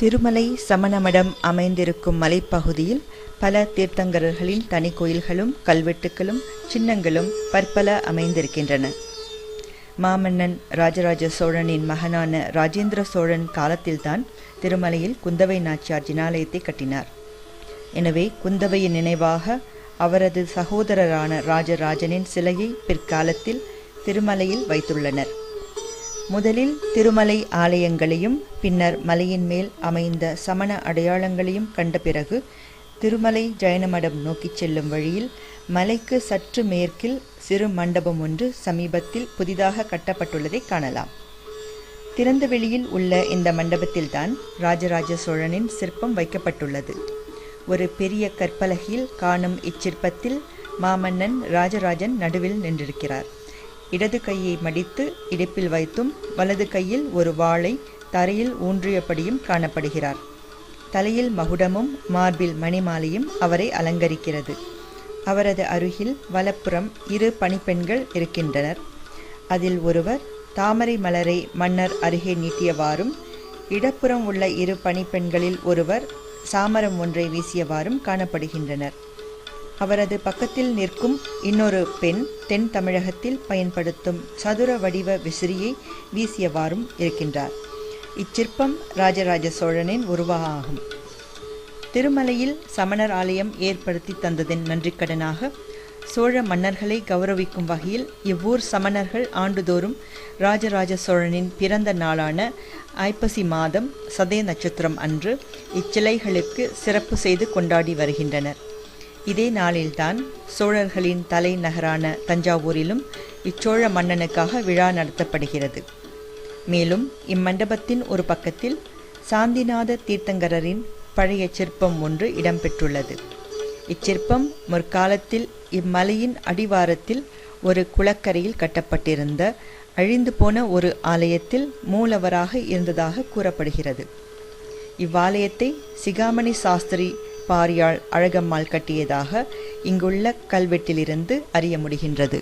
திருமலை சமணமடம் அமைந்திருக்கும் மலைப்பகுதியில் பல தீர்த்தங்கரர்களின் தனி கோயில்களும் கல்வெட்டுகளும் சின்னங்களும் பற்பல அமைந்திருக்கின்றன. மாமன்னன் ராஜராஜ சோழனின் மகனான ராஜேந்திர சோழன் காலத்தில்தான் திருமலையில் குந்தவை நாச்சியார் ஜினாலயத்தை கட்டினார். எனவே குந்தவையின் நினைவாக அவரது சகோதரரான ராஜராஜனின் சிலையை பிற்காலத்தில் திருமலையில் வைத்துள்ளனர். முதலில் திருமலை ஆலயங்களையும் பின்னர் மலையின் மேல் அமைந்த சமண அடையாளங்களையும் கண்ட பிறகு திருமலை ஜெயனமடம் நோக்கிச் செல்லும் வழியில் மலைக்கு சற்று மேற்கில் சிறு மண்டபம் ஒன்று சமீபத்தில் புதிதாக கட்டப்பட்டுள்ளதை காணலாம். திறந்த வெளியில் உள்ள இந்த மண்டபத்தில்தான் ராஜராஜ சோழனின் சிற்பம் வைக்கப்பட்டுள்ளது. ஒரு பெரிய கற்பலகையில் காணும் இச்சிற்பத்தில் மாமன்னன் ராஜராஜன் நடுவில் நின்றிருக்கிறார். இடது கையை மடித்து இடுப்பில் வைத்தும் வலது கையில் ஒரு வாளை தரையில் ஊன்றியபடியும் காணப்படுகிறார். தலையில் மகுடமும் மார்பில் மணிமாலையும் அவரை அலங்கரிக்கிறது. அவரது அருகில் வலப்புறம் இரு பணிப்பெண்கள் இருக்கின்றனர். அதில் ஒருவர் தாமரை மலரை மன்னர் அருகே நீட்டியவாறும் இடப்புறம் உள்ள இரு பணிப்பெண்களில் ஒருவர் சாமரம் ஒன்றை வீசியவாறும் காணப்படுகின்றனர். அவரது பக்கத்தில் நிற்கும் இன்னொரு பெண் தென் தமிழகத்தில் பயன்படுத்தும் சதுர வடிவ விசிறியை வீசியவாறும் இருக்கின்றார். இச்சிற்பம் ராஜராஜ சோழனின் உருவாகும் திருமலையில் சமணர் ஆலயம் ஏற்படுத்தி தந்ததின் நன்றிக்கடனாக சோழ மன்னர்களை கௌரவிக்கும் வகையில் இவ்வூர் சமணர்கள் ஆண்டுதோறும் ராஜராஜ சோழனின் பிறந்த நாளான ஐப்பசி மாதம் சதய நட்சத்திரம் அன்று இச்சிலைகளுக்கு சிறப்பு செய்து கொண்டாடி வருகின்றனர். இதே நாளில்தான் சோழர்களின் தலைநகரான தஞ்சாவூரிலும் இச்சோழ மன்னனுக்காக விழா நடத்தப்படுகிறது. மேலும் இம்மண்டபத்தின் ஒரு பக்கத்தில் சாந்திநாத தீர்த்தங்கரரின் பழைய சிற்பம் ஒன்று இடம்பெற்றுள்ளது. இச்சிற்பம் முற்காலத்தில் இம்மலையின் அடிவாரத்தில் ஒரு குளக்கரையில் கட்டப்பட்டிருந்த அழிந்து போன ஒரு ஆலயத்தில் மூலவராக இருந்ததாக கூறப்படுகிறது. இவ்வாலயத்தை சிகாமணி சாஸ்திரி பாரியாள் அழகம்மாள் கட்டியதாக இங்குள்ள கல்வெட்டிலிருந்து அறிய முடிகின்றது.